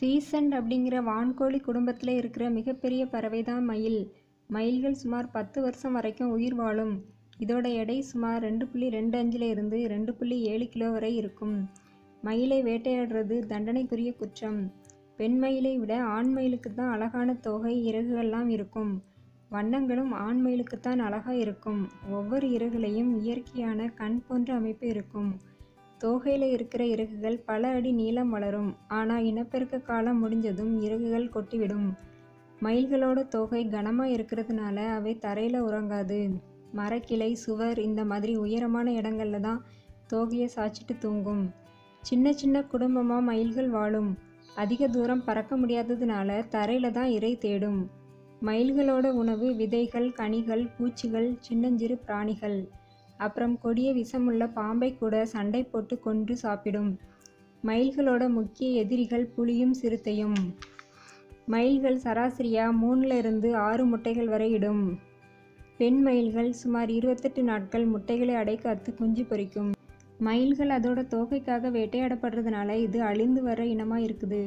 Season அப்படிங்கிற வான்கோழி குடும்பத்தில் இருக்கிற மிகப்பெரிய பறவை தான் மயில். மயில்கள் சுமார் பத்து வருஷம் வரைக்கும் உயிர் வாழும். இதோட எடை சுமார் ரெண்டு புள்ளி ரெண்டு அஞ்சில் இருந்து ரெண்டு புள்ளி ஏழு கிலோ வரை இருக்கும். மயிலை வேட்டையாடுறது தண்டனைக்குரிய குற்றம். பெண் மயிலை விட ஆண் மயிலுக்கு தான் அழகான தோகை இறகுகள்லாம் இருக்கும். வண்ணங்களும் ஆண் மயிலுக்குத்தான் அழகாக இருக்கும். ஒவ்வொரு இறகுலையும் இயற்கையான கண் போன்ற அமைப்பு இருக்கும். தோகையில் இருக்கிற இறகுகள் பல அடி நீளம் வளரும். ஆனால் இனப்பெருக்க காலம் முடிஞ்சதும் இறகுகள் கொட்டிவிடும். மயில்களோட தோகை கனமாக இருக்கிறதுனால அவை தரையில் உறங்காது. மரக்கிளை சுவர் இந்த மாதிரி உயரமான இடங்கள்ல தான் தோகையை சாய்ச்சிட்டு தூங்கும். சின்ன சின்ன குடும்பமாக மயில்கள் வாழும். அதிக தூரம் பறக்க முடியாததுனால தரையில் தான் இறை தேடும். மயில்களோட உணவு விதைகள் கனிகள் பூச்சிகள் சின்னஞ்சிறு பிராணிகள். அப்புறம் கொடிய விஷமுள்ள பாம்பை கூட சண்டை போட்டு கொன்று சாப்பிடும். மயில்களோட முக்கிய எதிரிகள் புலியும் சிறுத்தையும். மயில்கள் சராசரியாக மூணுல இருந்து ஆறு முட்டைகள் வரை இடும். பெண் மயில்கள் சுமார் இருபத்தெட்டு நாட்கள் முட்டைகளை அடைக்காத்து குஞ்சு பொரிக்கும் மயில்கள் அதோட தோகைக்காக வேட்டையாடப்படுறதுனால இது அழிந்து வர இனமாக இருக்குது.